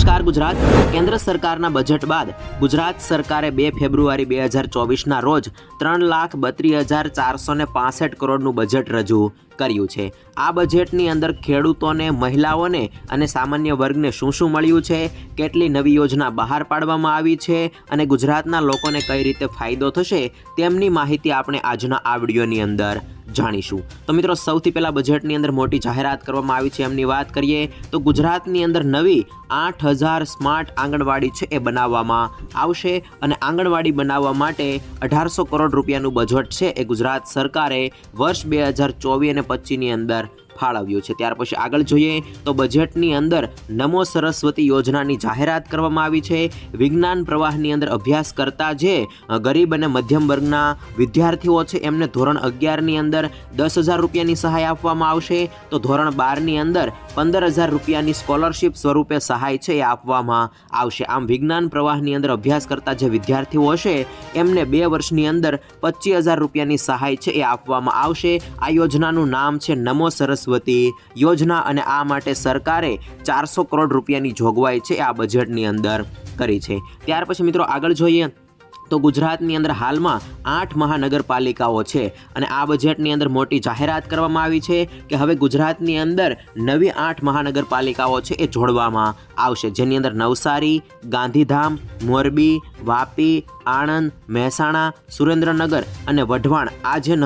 નમસ્કાર ગુજરાત. કેન્દ્ર સરકારના બજેટ બાદ ગુજરાત સરકારે બે ફેબ્રુઆરી બે હજાર ચોવીસના રોજ ત્રણ લાખ બત્રીસ હજાર ચારસો ને પાસઠ કરોડનું બજેટ રજૂ કર્યું છે. આ બજેટની અંદર ખેડૂતોને, મહિલાઓને અને સામાન્ય વર્ગને શું શું મળ્યું છે? કેટલી નવી યોજના બહાર પાડવામાં આવી છે? અને ગુજરાતના લોકોને કઈ રીતે ફાયદો થશે? તેમની માહિતી આપણે આજના આ વિડીયોની અંદર જાણીશું. તો મિત્રો, સૌથી પહેલાં બજેટની અંદર મોટી જાહેરાત કરવામાં આવી છે. એમની વાત કરીએ તો ગુજરાતની અંદર નવી આઠ હજાર સ્માર્ટ આંગણવાડી છે એ બનાવવામાં આવશે. અને આંગણવાડી બનાવવા માટે અઢારસો કરોડ રૂપિયાનું બજેટ છે એ ગુજરાત સરકારે વર્ષ બે હજાર ચોવીસ અને પચીસની અંદર. ફાળવ્યું છે. ત્યાર પછી આગળ જોઈએ તો બજેટની અંદર નમો સરસ્વતી યોજનાની જાહેરાત કરવામાં આવી છે. વિજ્ઞાન પ્રવાહની અંદર અભ્યાસ કરતા જે ગરીબ અને મધ્યમ વર્ગના વિદ્યાર્થીઓ છે, એમને ધોરણ અગિયારની અંદર દસ હજાર રૂપિયાની સહાય આપવામાં આવશે. તો ધોરણ બારની અંદર પંદર હજાર રૂપિયાની સ્કોલરશિપ સ્વરૂપે સહાય છે એ આપવામાં આવશે. આમ વિજ્ઞાન પ્રવાહની અંદર અભ્યાસ કરતા જે વિદ્યાર્થીઓ હશે, એમને બે વર્ષની અંદર પચીસ હજાર રૂપિયાની સહાય છે એ આપવામાં આવશે. આ યોજનાનું નામ છે નમો સરસ્વતી યોજના અને આ માટે સરકારે ચારસો કરોડ રૂપિયાની જોગવાઈ છે આ બજેટની અંદર કરી છે. ત્યાર પછી મિત્રો આગળ જોઈએ તો ગુજરાતની અંદર હાલમાં આઠ મહાનગરપાલિકાઓ છે. અને આ બજેટની અંદર મોટી જાહેરાત કરવામાં આવી છે કે હવે ગુજરાતની અંદર નવી આઠ મહાનગરપાલિકાઓ છે એ જોડવામાં આવશે. જેની અંદર નવસારી, ગાંધીધામ, મોરબી, વાપી, આણંદ, મહેસાણા, સુરેન્દ્રનગર અને વઢવાણ આ જે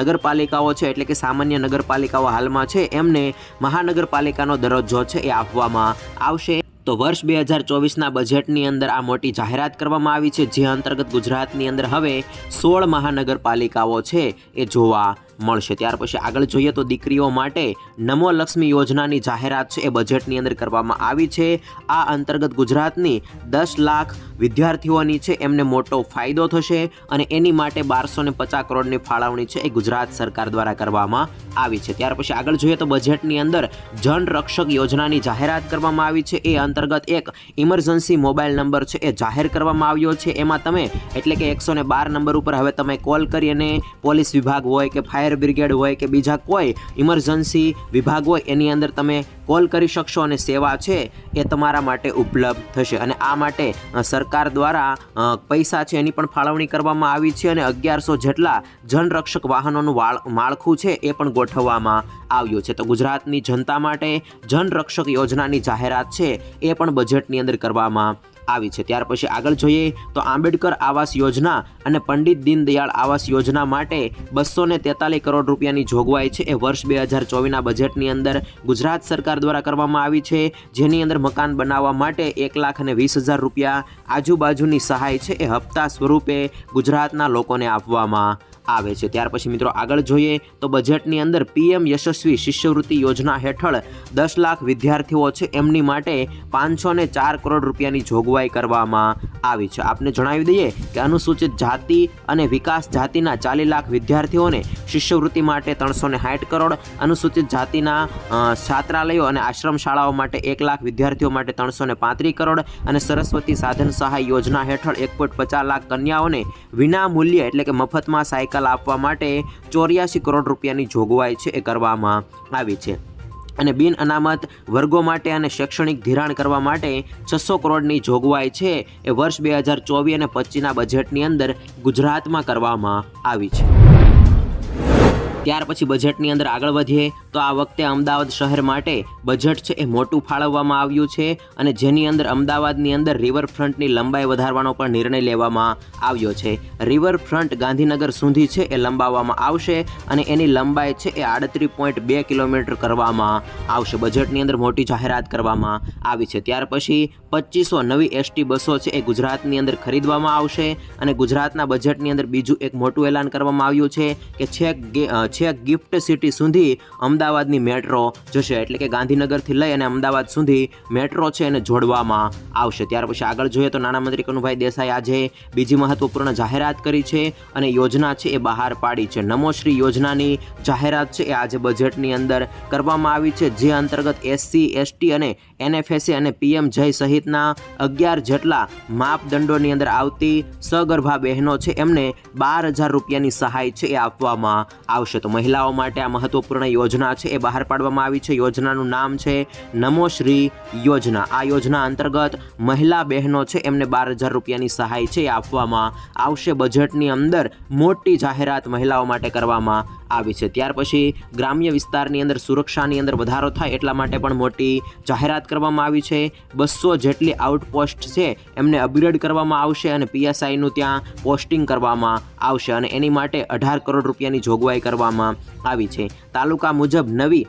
નગરપાલિકાઓ છે એટલે કે સામાન્ય નગરપાલિકાઓ હાલમાં છે એમને મહાનગરપાલિકાનો દરજ્જો છે એ આપવામાં આવશે. તો વર્ષ બે હજાર ચોવીસના બજેટની અંદર આ મોટી જાહેરાત કરવામાં આવી છે, જે અંતર્ગત ગુજરાતની અંદર હવે સોળ મહાનગરપાલિકાઓ છે એ જોવા મળશે. ત્યાર પછી આગળ જોઈએ તો દીકરીઓ માટે નમો લક્ષ્મી યોજનાની જાહેરાત છે. એ બજેટની અંદર કરવામાં આવી છે. આ અંતર્ગત ગુજરાતની દસ લાખ વિદ્યાર્થીઓની છે. એમને મોટો ફાયદો થશે અને એની માટે બારસો ને પચાસ કરોડની ફાળવણી છે એ ગુજરાત સરકાર દ્વારા કરવામાં આવી છે. ત્યાર પછી આગળ જોઈએ તો બજેટની અંદર જન રક્ષક યોજનાની જાહેરાત કરવામાં આવી છે. એ અંતર્ગત એક ઇમરજન્સી મોબાઈલ નંબર છે એ જાહેર કરવામાં આવ્યો છે. એમાં તમે એટલે કે એકસો બાર નંબર ઉપર હવે તમે કોલ કરી અને પોલીસ વિભાગ હોય કે ફાયર બ્રિગેડ હોય કે બીજા કોઈ ઇમરજન્સી વિભાગ હોય, એની અંદર તમે કોલ કરી શકશો અને સેવા છે એ તમારા માટે ઉપલબ્ધ થશે. અને આ માટે સરકાર દ્વારા પૈસા છે એની પણ ફાળવણી કરવામાં આવી છે અને અગિયારસો જેટલા જનરક્ષક વાહનોનું માળખું છે એ પણ ગોઠવવામાં આવ્યું છે. તો ગુજરાતની જનતા માટે જનરક્ષક યોજનાની જાહેરાત છે એ પણ બજેટની અંદર કરવામાં આવી છે. ત્યાર પછી આગળ જોઈએ તો આંબેડકર આવાસ યોજના અને પંડિત દીનદયાળ આવાસ યોજના માટે બસો ને તેતાલીસ કરોડ રૂપિયાની જોગવાઈ છે. એ વર્ષ બે હજાર ચોવીસના બજેટની અંદર ગુજરાત સરકાર દ્વારા કરવામાં આવી છે. જેની અંદર મકાન બનાવવા માટે એક લાખ અને વીસ હજાર રૂપિયા આજુબાજુની સહાય છે. એ હપ્તા સ્વરૂપે ગુજરાતના લોકોને આપવામાં આવે છે. ત્યાર પછી મિત્રો આગળ જોઈએ તો બજેટની અંદર પીએમ યશસ્વી શિષ્યવૃત્તિ યોજના હેઠળ દસ લાખ વિદ્યાર્થીઓ છે. એમની માટે પાંચસો ને ચાર કરોડ રૂપિયાની જોગવાઈ કરવામાં આવી છે. આપને જણાવી દઈએ કે અનુસૂચિત જાતિ અને વિકાસ જાતિના ચાલી લાખ વિદ્યાર્થીઓને શિષ્યવૃત્તિ માટે ત્રણસો ને સાઠ કરોડ, અનુસૂચિત જાતિના છાત્રાલયો અને આશ્રમ શાળાઓ માટે એક લાખ વિદ્યાર્થીઓ માટે ત્રણસો ને પાંત્રીસ કરોડ અને સરસ્વતી સાધન સહાય યોજના હેઠળ એક પોઈન્ટ પચાસ લાખ કન્યાઓને વિના મૂલ્યે એટલે કે મફતમાં સાયકલ આપવા માટે ચોર્યાસી કરોડ રૂપિયાની જોગવાઈ છે એ કરવામાં આવી છે. અને બિન અનામત વર્ગો માટે અને શૈક્ષણિક ધિરાણ કરવા માટે છસો કરોડની જોગવાઈ છે એ વર્ષ બે હજાર ચોવીસ અને પચીસના બજેટની અંદર ગુજરાતમાં કરવામાં આવી છે. ત્યાર પછી બજેટની અંદર આગળ વધીએ, તો આ વખતે અમદાવાદ શહેર માટે બજેટ છે એ મોટું ફાળવવામાં આવ્યું છે અને જેની અંદર અમદાવાદની અંદર રિવરફ્રન્ટની લંબાઈ વધારવાનો પણ નિર્ણય લેવામાં આવ્યો છે. રિવરફ્રન્ટ ગાંધીનગર સુધી છે એ લંબાવવામાં આવશે અને એની લંબાઈ છે એ આડત્રીસ પોઈન્ટ બે કિલોમીટર કરવામાં આવશે. બજેટની અંદર મોટી જાહેરાત કરવામાં આવી છે. ત્યાર પછી પચીસો નવી એસટી બસો છે એ ગુજરાતની અંદર ખરીદવામાં આવશે અને ગુજરાતના બજેટની અંદર બીજું એક મોટું એલાન કરવામાં આવ્યું છે કે છેક છેક ગિફ્ટ સિટી સુધી અમદાવાદની મેટ્રો જશે. એટલે કે ગાંધીનગરથી લઈ અને અમદાવાદ સુધી મેટ્રો છે એને જોડવામાં આવશે. ત્યાર પછી આગળ જોઈએ તો નાણામંત્રી કનુભાઈ દેસાઈ આજે બીજી મહત્વપૂર્ણ જાહેરાત કરી છે અને યોજના છે એ બહાર પાડી છે. નમોશ્રી યોજનાની જાહેરાત છે એ આજે બજેટની અંદર કરવામાં આવી છે. જે અંતર્ગત એસસી એસટી અને એનએફએસએ અને પીએમ જય સહિતના અગિયાર જેટલા માપદંડોની અંદર આવતી સગર્ભા બહેનો છે એમને બાર હજાર રૂપિયાની સહાય છે એ આપવામાં આવશે. તો મહિલાઓ માટે આ મહત્વપૂર્ણ યોજના છે. એ બહાર પાડવામાં આવી છે. યોજનાનું નામ છે નમોશ્રી યોજના. આ યોજના અંતર્ગત મહિલા બહેનો છે, એમને બાર હજાર રૂપિયાની સહાય છે એ આપવામાં આવશે. બજેટની અંદર મોટી જાહેરાત મહિલાઓ માટે કરવામાં આવી છે. ત્યાર પછી ગ્રામ્ય વિસ્તારની અંદર સુરક્ષાની અંદર વધારો થાય એટલા માટે પણ મોટી જાહેરાત કરવામાં આવી છે. બસો જેટલી આઉટપોસ્ટ છે, એમને અપગ્રેડ કરવામાં આવશે અને પીએસઆઈનું ત્યાં પોસ્ટિંગ કરવામાં આવશે અને એની માટે અઢાર કરોડ રૂપિયાની જોગવાઈ કરવામાં આવી છે. તાલુકા મુજબ નવી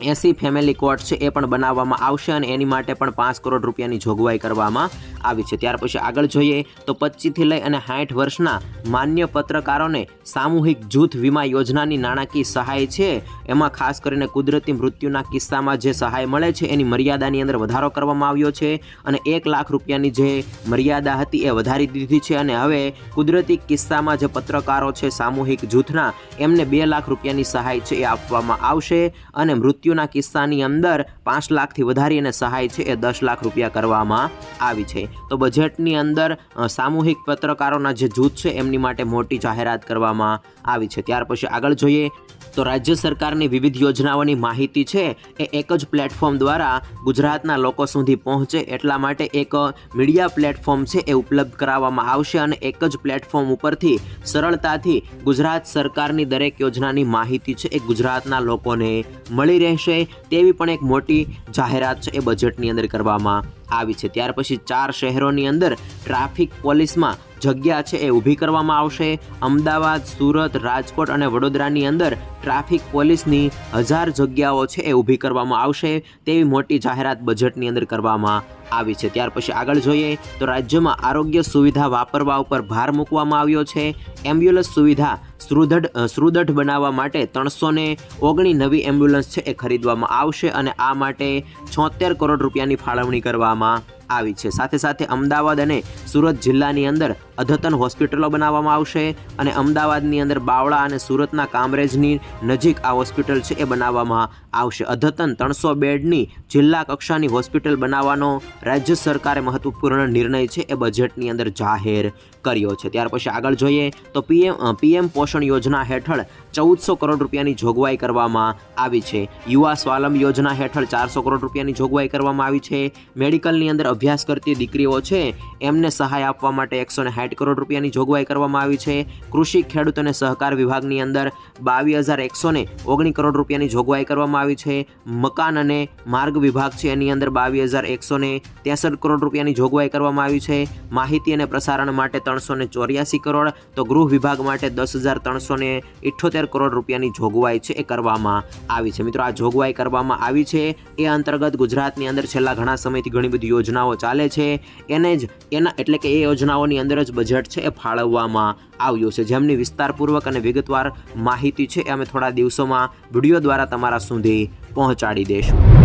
એસી ફેમિલી કોર્ટ છે, એ પણ બનાવવામાં આવશે અને એની માટે પણ પાંચ કરોડ રૂપિયાની જોગવાઈ કરવામાં આવી છે. ત્યાર પછી આગળ જોઈએ તો પચીસથી લઈ અને સાઠ વર્ષના માન્ય પત્રકારોને સામૂહિક જૂથ વીમા યોજનાની નાણાકીય સહાય છે. એમાં ખાસ કરીને કુદરતી મૃત્યુના કિસ્સામાં જે સહાય મળે છે, એની મર્યાદાની અંદર વધારો કરવામાં આવ્યો છે અને એક લાખ રૂપિયાની જે મર્યાદા હતી એ વધારી દીધી છે અને હવે કુદરતી કિસ્સામાં જે પત્રકારો છે સામૂહિક જૂથના, એમને બે લાખ રૂપિયાની સહાય છે એ આપવામાં આવશે અને મૃત્યુના કિસ્સાની અંદર પાંચ લાખથી વધારી અને સહાય છે એ દસ લાખ રૂપિયા કરવામાં આવી છે. તો બજેટની અંદર સામૂહિક પત્રકારોના જે જૂથ છે, એમની માટે મોટી જાહેરાત કરવામાં આવી છે. ત્યાર પછી આગળ જોઈએ તો રાજ્ય સરકારની વિવિધ યોજનાઓની માહિતી છે એ એક જ પ્લેટફોર્મ દ્વારા ગુજરાતના લોકો સુધી પહોંચે એટલા માટે એક મીડિયા પ્લેટફોર્મ છે એ ઉપલબ્ધ કરાવવામાં આવશે અને એક જ પ્લેટફોર્મ ઉપરથી સરળતાથી ગુજરાત સરકારની દરેક યોજનાની માહિતી છે એ ગુજરાતના લોકોને મળી રહેશે તેવી પણ એક મોટી જાહેરાત છે એ બજેટની અંદર કરવામાં આવી છે. ત્યાર પછી ચાર શહેરોની અંદર ટ્રાફિક પોલીસમાં જગ્યા છે એ ઊભી કરવામાં આવશે. અમદાવાદ, સુરત, રાજકોટ અને વડોદરાની અંદર ટ્રાફિક પોલીસની હજાર જગ્યાઓ છે એ ઊભી કરવામાં આવશે. તેવી મોટી જાહેરાત બજેટની અંદર કરવામાં આવી છે. ત્યાર પછી આગળ જોઈએ તો રાજ્યમાં આરોગ્ય સુવિધા વાપરવા ઉપર ભાર મૂકવામાં આવ્યો છે. એમ્બ્યુલન્સ સુવિધા સુદૃઢ સુદૃઢ બનાવવા માટે ત્રણસો ને ઓગણી નવી એમ્બ્યુલન્સ છે એ ખરીદવામાં આવશે અને આ માટે છોતેર કરોડ રૂપિયાની ફાળવણી કરવામાં આવી છે. સાથે સાથે અમદાવાદ અને સુરત જિલ્લાની અંદર અદ્યતન હોસ્પિટલો બનાવવામાં આવશે અને અમદાવાદની અંદર બાવળા અને સુરતના કામરેજની નજીક આ હોસ્પિટલ છે એ બનાવવામાં આવશે. અદ્યતન ત્રણસો બેડની જિલ્લા કક્ષાની હોસ્પિટલ બનાવવાનો રાજ્ય સરકારે મહત્વપૂર્ણ નિર્ણય છે એ બજેટની અંદર જાહેર કર્યો છે. ત્યાર પછી આગળ જોઈએ તો પીએમ પીએમ પોષણ યોજના હેઠળ ચૌદસો કરોડ રૂપિયાની જોગવાઈ કરવામાં આવી છે. યુવા સ્વાલંબ યોજના હેઠળ ચારસો કરોડ રૂપિયાની જોગવાઈ કરવામાં આવી છે. મેડિકલની અંદર અભ્યાસ કરતી દીકરીઓ છે, એમને સહાય આપવા માટે એકસો સાઠ કરોડ રૂપિયાની જોગવાઈ કરવામાં આવી છે. કૃષિ ખેડૂત અને સહકાર વિભાગની અંદર બાવીસ હજાર એકસો ને ઓગણી કરોડ રૂપિયાની જોગવાઈ કરવામાં આવી છે. મકાન અને માર્ગ વિભાગ છે, એની અંદર બાવીસ હજાર એકસો ને ત્રેસઠ કરોડ રૂપિયાની જોગવાઈ કરવામાં આવી છે. માહિતી અને પ્રસારણ માટે ત્રણસો ને ચોર્યાસી કરોડ, તો ગૃહ વિભાગ માટે દસ હજાર ત્રણસો ને ઇઠ્ઠોતેર કરોડ રૂપિયાની જોગવાઈ છે, એ કરવામાં આવી છે. મિત્રો, આ જોગવાઈ કરવામાં આવી છે. એ અંતર્ગત ગુજરાતની અંદર છેલ્લા ઘણા સમયથી ઘણી બધી યોજનાઓ ચાલે છે. એને જ એના એટલે કે એ યોજનાઓની અંદર જ બજેટ છે એ ફાળવવામાં આવ્યું છે. જેમની વિસ્તારપૂર્વક અને વિગતવાર માહિતી છે એ અમે થોડા દિવસોમાં વીડિયો દ્વારા તમારા સુધી પહોંચાડી દઈશું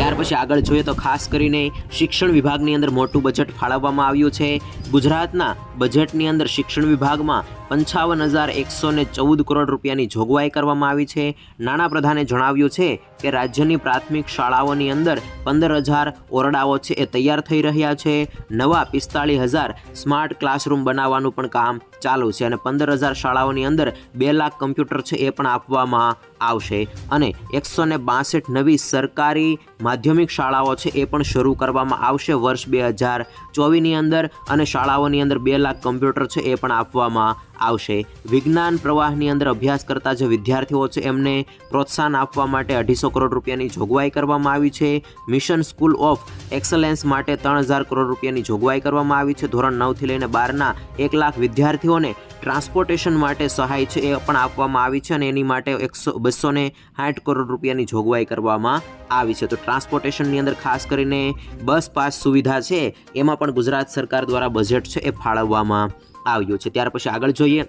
ત્યાર પછી આગળ જોઈએ તો ખાસ કરીને શિક્ષણ વિભાગની અંદર મોટું બજેટ ફાળવવામાં આવ્યું છે. ગુજરાતના બજેટની અંદર શિક્ષણ વિભાગમાં પંચાવન હજાર એકસો ને ચૌદ કરોડ રૂપિયાની જોગવાઈ કરવામાં આવી છે. નાણાપ્રધાને જણાવ્યું છે કે રાજ્યની પ્રાથમિક શાળાઓની અંદર પંદર હજાર ઓરડાઓ છે એ તૈયાર થઈ રહ્યા છે. નવા પિસ્તાળીસ હજાર સ્માર્ટ ક્લાસરૂમ બનાવવાનું પણ કામ ચાલુ છે અને પંદર હજાર શાળાઓની અંદર બે લાખ કમ્પ્યુટર છે એ પણ આપવામાં આવશે અને એકસો ને બાસઠ નવી સરકારી માધ્યમિક શાળાઓ છે એ પણ શરૂ કરવામાં આવશે. વર્ષ બે હજાર ચોવીસની અંદર અને શાળાઓની અંદર બે લાખ કમ્પ્યુટર છે એ પણ આપવામાં આવશે. વિજ્ઞાન પ્રવાહની અંદર અભ્યાસ કરતા જે વિદ્યાર્થીઓ છે, એમને પ્રોત્સાહન આપવા માટે અઢીસો કરોડ રૂપિયાની જોગવાઈ કરવામાં આવી છે. મિશન સ્કૂલ ઓફ એક્સલન્સ માટે ત્રણ હજાર કરોડ રૂપિયાની જોગવાઈ કરવામાં આવી છે. ધોરણ નવથી લઈને બારના એક લાખ વિદ્યાર્થીઓને ટ્રાન્સપોર્ટેશન માટે સહાય છે, એ પણ આપવામાં આવી છે અને એની માટે એકસો બસો ને સાઠ કરોડ રૂપિયાની જોગવાઈ કરવામાં આવી છે. તો ટ્રાન્સપોર્ટેશનની અંદર ખાસ કરીને બસ પાસ સુવિધા છે, એમાં પણ ગુજરાત સરકાર દ્વારા બજેટ છે, એ ફાળવવામાં આવ્યું છે. ત્યાર પછી આગળ જોઈએ.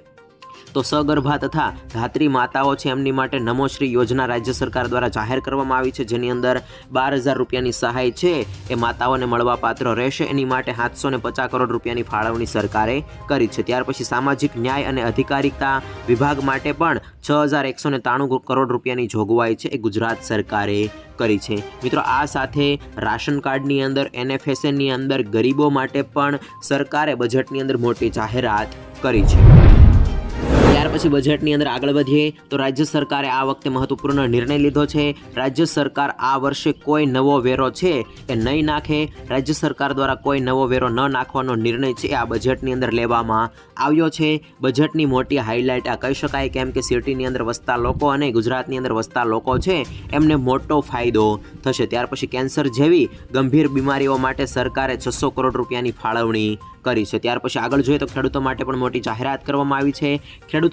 તો સગર્ભા તથા ધાત્રી માતાઓ છે એમની માટે નમોશ્રી યોજના રાજ્ય સરકાર દ્વારા જાહેર કરવામાં આવી છે, જેની અંદર બાર હજાર રૂપિયાની સહાય છે, એ માતાઓને મળવા પાત્ર રહેશે. એની માટે સાતસો ને પચાસ કરોડ રૂપિયાની ફાળવણી સરકારે કરી છે. ત્યાર પછી સામાજિક ન્યાય અને અધિકારિતા વિભાગ માટે પણ છ હજાર એકસો ને ત્રાણું કરોડ રૂપિયાની જોગવાઈ છે, એ ગુજરાત સરકારે કરી છે. મિત્રો, આ સાથે રાશન કાર્ડની અંદર એનએફએસએની અંદર ગરીબો માટે પણ સરકારે બજેટની અંદર મોટી જાહેરાત કરી છે. પછી બજેટની અંદર આગળ વધીએ તો રાજ્ય સરકારે આ વખતે મહત્વપૂર્ણ નિર્ણય લીધો છે. રાજ્ય સરકાર આ વર્ષે કોઈ નવો વેરો છે એ નહીં નાખે. રાજ્ય સરકાર દ્વારા કોઈ નવો વેરો ન નાખવાનો નિર્ણય છે આ બજેટની અંદર લેવામાં આવ્યો છે. બજેટની મોટી હાઇલાઇટ આ કહી શકાય કેમ કે સિટીની અંદર વસતા લોકો અને ગુજરાતની અંદર વસતા લોકો છે એમને મોટો ફાયદો થશે. ત્યાર પછી કેન્સર જેવી ગંભીર બીમારીઓ માટે સરકારે છસો કરોડ રૂપિયાની ફાળવણી કરી છે. ત્યાર પછી આગળ જોઈએ તો ખેડૂતો માટે પણ મોટી જાહેરાત કરવામાં આવી છે.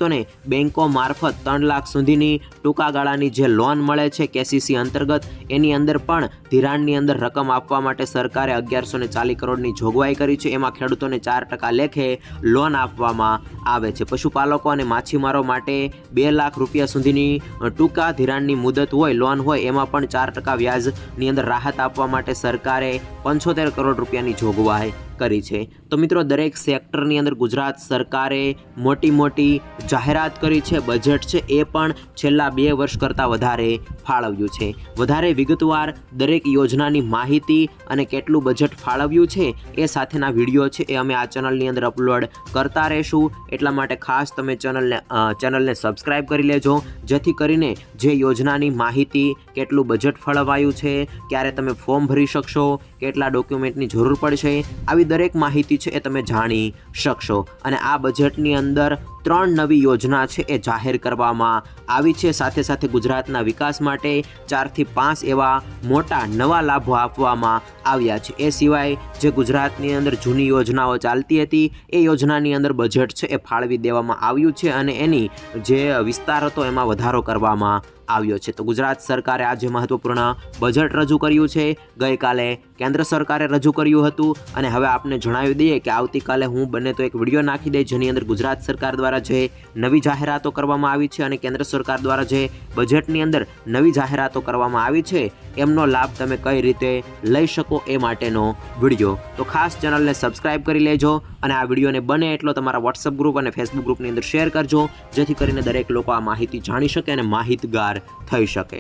ખેડૂતોને બેન્કો મારફત ત્રણ લાખ સુધીની ટૂંકા ગાળાની જે લોન મળે છે કેસીસી અંતર્ગત, એની અંદર પણ ધિરાણની અંદર રકમ આપવા માટે સરકારે અગિયારસો ને ચાલીસ કરોડની જોગવાઈ કરી છે. એમાં ખેડૂતોને ચાર ટકા લેખે લોન આપવામાં આવે છે. પશુપાલકો અને માછીમારો માટે બે લાખ રૂપિયા સુધીની ટૂંકા ધિરાણની મુદત હોય, લોન હોય, એમાં પણ ચાર ટકા વ્યાજની અંદર રાહત આપવા માટે સરકારે પંચોતેર કરોડ રૂપિયાની જોગવાઈ કરી છે. તો મિત્રો, દરેક સેક્ટરની અંદર ગુજરાત સરકારે મોટી મોટી જાહેરાત કરી છે બજેટ છે. એ પણ છેલ્લા બે વર્ષ કરતાં વધારે ફાળવ્યું છે. વધારે વિગતવાર દરેક યોજનાની માહિતી અને કેટલું બજેટ ફાળવ્યું છે એ સાથેના વીડિયો છે એ અમે આ ચેનલની અંદર અપલોડ કરતા રહીશું. એટલા માટે ખાસ તમે ચેનલને ચેનલને સબસ્ક્રાઈબ કરી લેજો, જેથી કરીને જે યોજનાની માહિતી કેટલું બજેટ ફાળવાયું છે, ક્યારે તમે ફોર્મ ભરી શકશો, કેટલા ડોક્યુમેન્ટની જરૂર પડશે, આવી દરેક માહિતી છે એ તમે જાણી શકશો. અને આ બજેટની અંદર ત્રણ નવી યોજના છે એ જાહેર કરવામાં આવી છે. સાથે સાથે ગુજરાતના વિકાસ માટે ચારથી પાંચ એવા મોટા નવા લાભો આપવામાં આવ્યા છે. એ સિવાય જે ગુજરાતની અંદર જૂની યોજનાઓ ચાલતી હતી, એ યોજનાની અંદર બજેટ છે એ ફાળવી દેવામાં આવ્યું છે અને એની જે વિસ્તાર હતો એમાં વધારો કરવામાં આવ્યો છે. તો ગુજરાત સરકારે આજે મહત્વપૂર્ણ બજેટ રજૂ કર્યું છે. ગઈકાલે કેન્દ્ર સરકારે રજૂ કર્યું હતું અને હવે આપને જણાવી દઈએ કે આવતીકાલે હું બને તો એક વીડિયો નાખી દઈ જેની અંદર ગુજરાત સરકાર દ્વારા જે નવી જાહેરાતો કરવામાં આવી છે અને કેન્દ્ર સરકાર દ્વારા જે બજેટની અંદર નવી જાહેરાતો કરવામાં આવી છે, એમનો લાભ તમે કઈ રીતે લઈ શકો એ માટેનો વીડિયો. તો ખાસ ચેનલને સબસ્ક્રાઇબ કરી લેજો અને આ વિડીયોને બને એટલો તમારા વોટ્સઅપ ગ્રુપ અને ફેસબુક ગ્રુપની અંદર શેર કરજો, જેથી કરીને દરેક લોકો આ માહિતી જાણી શકે અને માહિતગાર થઈ શકે.